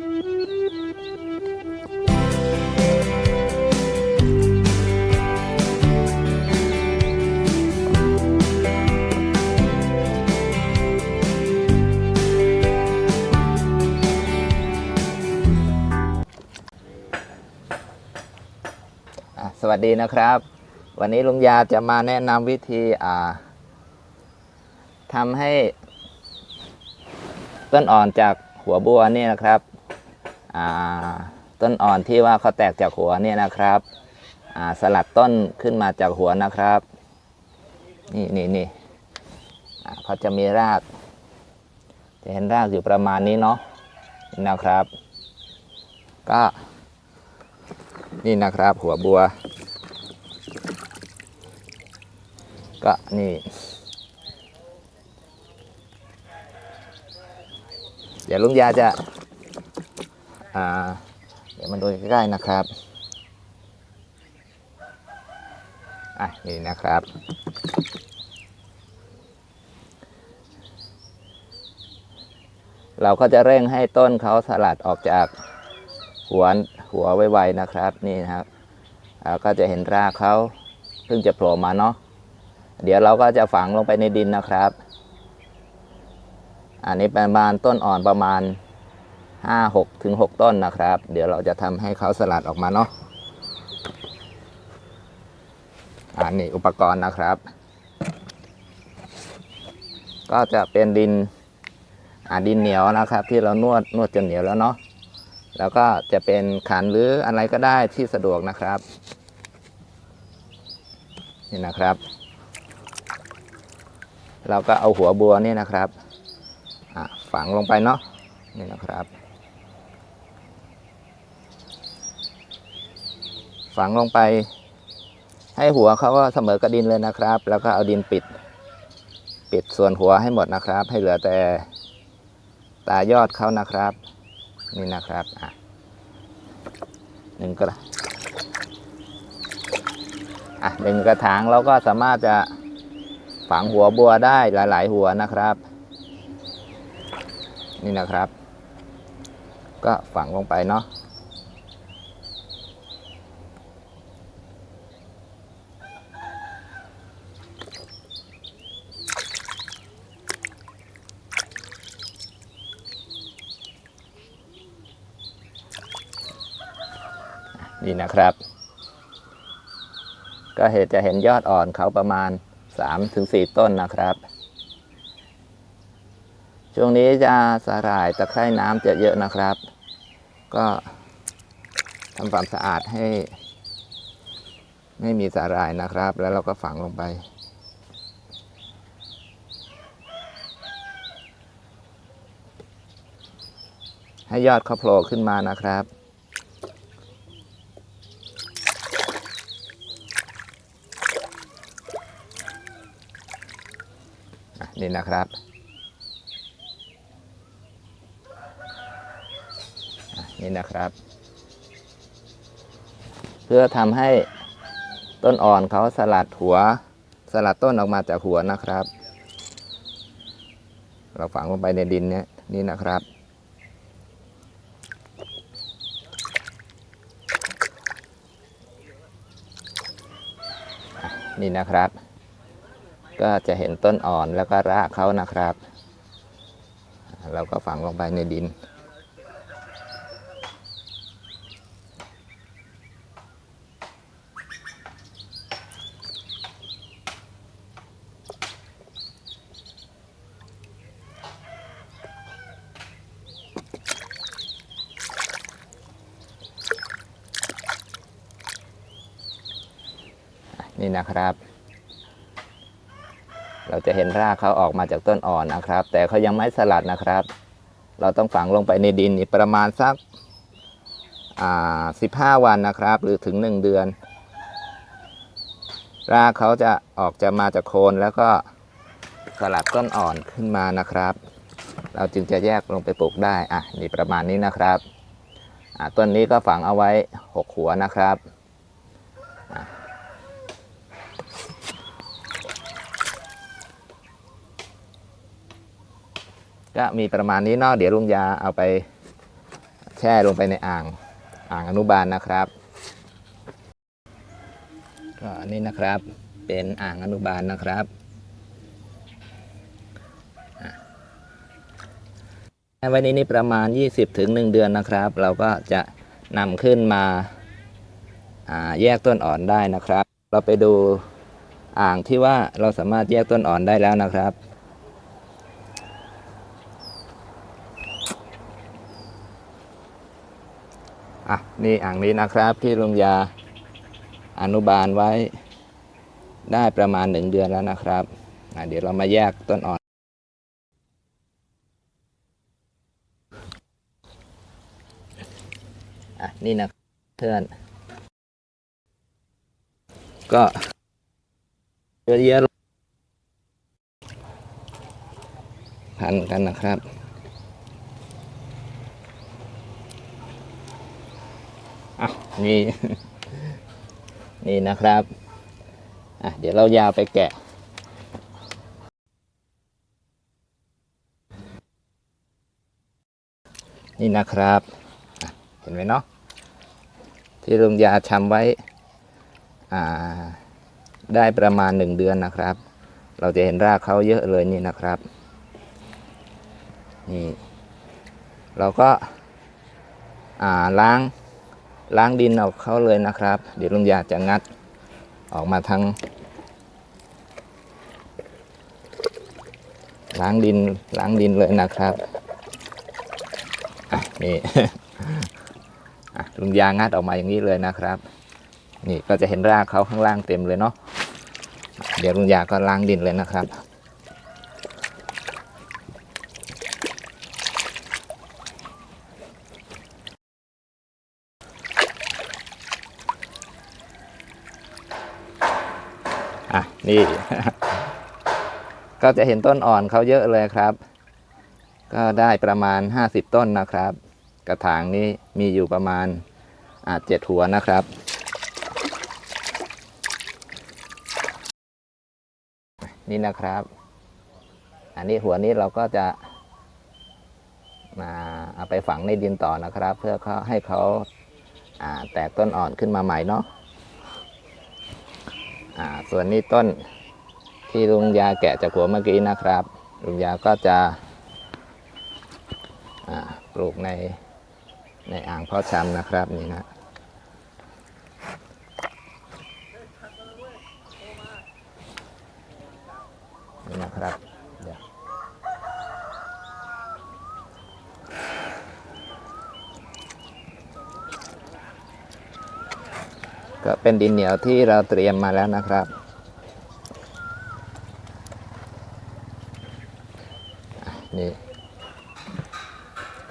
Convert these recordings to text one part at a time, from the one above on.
อะสวัสดีนะครับ วันนี้ลุงยาจะมาแนะนำวิธีอ่าทำให้ต้นอ่อนจากหัวบัวนี่นะครับ ต้นอ่อนที่ว่าเขาแตกจากหัวเนี่ยนะครับสลัดต้นขึ้นมาจากหัวนะครับ นี่นี่นี่เขาจะมีราก จะเห็นรากอยู่ประมาณนี้เนาะนี่นะครับ ก็นี่นะครับหัวบัว ก็นี่เดี๋ยวลุงยาจะ อ่าเดี๋ยวมาดูใกล้ๆนะครับอะนี่นะครับ เราก็จะเร่งให้ต้นเขาสลัดออกจากหัวหัวไวๆนะครับนี่นะครับเราก็จะเห็นรากเขาเพิ่งจะโผล่มาเนาะเดี๋ยวเราก็จะฝังลงไปในดินนะครับ อันนี้ประมาณต้นอ่อนประมาณ 5 6ถึง6ต้นนะครับ เดี๋ยวเราจะทำให้เขาสลัดออกมาเนาะอันนี้อุปกรณ์นะครับ ก็จะเป็นดินอ่าดินเหนียวนะครับ ที่เรานวดนวดจนเหนียวแล้วเนาะแล้วก็จะเป็นขันหรืออะไรก็ได้ที่สะดวกนะครับ นี่นะครับ เราก็เอาหัวบัวนี่นะครับอะฝังลงไปเนาะนี่นะครับ ฝังลงไป ให้หัวเขาก็เสมอกับดินเลยนะครับ แล้วก็เอาดินปิด ปิดส่วนหัวให้หมดนะครับ ให้เหลือแต่ตายอดเขานะครับ นี่นะครับอะหนึ่งกระอะหนึ่งกระถางเราก็สามารถจะฝังหัวบัวได้หลาย ๆ หัวนะครับ นี่นะครับ ก็ฝังลงไปเนาะ นี่นะครับ ก็เห็นจะเห็นยอดอ่อนเขาประมาณ 3-4 ต้นนะครับ ช่วงนี้จะสาหร่ายตะไคร่น้ำจะเยอะนะครับ ก็ทำความสะอาดให้ ไม่มีสาหร่ายนะครับ แล้วเราก็ฝังลงไปให้ยอดเขาโผล่ขึ้นมานะครับ นี่นะครับ นี่นะครับ เพื่อทำให้ต้นอ่อนเขาสลัดหัว สลัดต้นออกมาจากหัวนะครับ เราฝังลงไปในดินเนี้ยนี่นะครับนี่นะครับ ก็จะเห็นต้นอ่อนแล้วก็รากเขานะครับ เราก็ฝังลงไปในดิน นี่นะครับ เราจะเห็นรากเขาออกมาจากต้นอ่อนนะครับ แต่เขายังไม่สลัดนะครับ เราต้องฝังลงไปในดินประมาณสักอ่า15วันนะครับ หรือถึง1เดือน รากเขาจะออกจะมาจากโคนแล้วก็สลัดต้นอ่อนขึ้นมานะครับ เราจึงจะแยกลงไปปลูกได้อะนี่ประมาณนี้นะครับต้นนี้ก็ฝังเอาไว้ 6 หัวนะครับ ก็มีประมาณนี้เนาะเดี๋ยวลุงยาเอาไปแช่ลงไปในอ่างอ่างอนุบาลนะครับก็อันนี้นะครับเป็นอ่างอนุบาลนะครับไว้นนี้ประมาณ 20ถึง1เดือนนะครับ เราก็จะนำขึ้นมาาแยกต้นอ่อนได้นะครับ เราไปดูอ่างที่ว่าเราสามารถแยกต้นอ่อนได้แล้วนะครับ อะนี่อ่างนี้นะครับที่ลุงยาอนุบาลไว้ได้ประมาณหนึ่งเดือนแล้วนะครับเดี๋ยวเรามาแยกต้นอ่อน อะนี่นะเพื่อน ก็เยอะแยะพันกันนะครับ อะนี่ นี่นะครับอะเดี๋ยวเรายาวไปแกะ นี่นะครับ เห็นไหมเนาะที่ลุงยาชำไว้อ่าได้ประมาณหนึ่งเดือนนะครับ เราจะเห็นรากเขาเยอะเลยนี่นะครับ นี่ เราก็อ่าล้าง ล้างดินออกเขาเลยนะครับ เดี๋ยวลุงยาจะงัดออกมาทั้ง ล้างดินล้างดินเลยนะครับอะนี่อะลุงยางัดออกมาอย่างนี้เลยนะครับ นี่ก็จะเห็นรากเขาข้างล่างเต็มเลยเนาะเดี๋ยวลุงยาก็ล้างดินเลยนะครับ อะนี่ ก็จะเห็นต้นอ่อนเขาเยอะเลยครับ ก็ได้ประมาณ 50 ต้นนะครับ กระถางนี้มีอยู่ประมาณอาจเจ็ดหัวนะครับนี่นะครับ อันนี้หัวนี้เราก็จะมาเอาไปฝังในดินต่อนะครับ เพื่อเขาให้เขาอ่าแตกต้นอ่อนขึ้นมาใหม่เนาะ อ่าส่วนนี้ต้นที่ลุงยาแกะจากหัวเมื่อกี้นะครับ ลุงยาก็จะปลูกในในอ่างเพาะชำนะครับนี่นะนี่นะครับเดี๋ยวก็ เป็นดินเหนียวที่เราเตรียมมาแล้วนะครับ นี่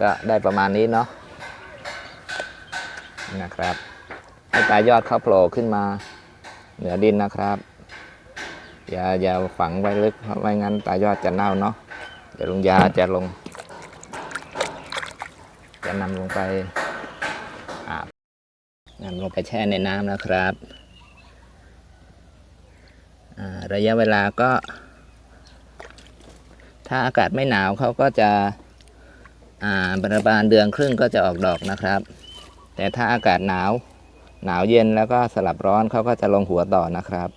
ก็ได้ประมาณนี้เนาะนะครับ ให้ปลายยอดเขาโผล่ขึ้นมาเหนือดินนะครับ อย่าอย่าฝังไว้ลึกเพราะไม่งั้นปลายยอดจะเน่าเนาะเดี๋ยวลุงยาจะลง จะนำลงไป นำลงไปแช่ในน้ำนะครับระยะเวลาก็ ถ้าอากาศไม่หนาวเขาก็จะอ่าประมาณเดือนครึ่งก็จะออกดอกนะครับ แต่ถ้าอากาศหนาวหนาวเย็นแล้วก็สลับร้อนเขาก็จะลงหัวต่อนะครับ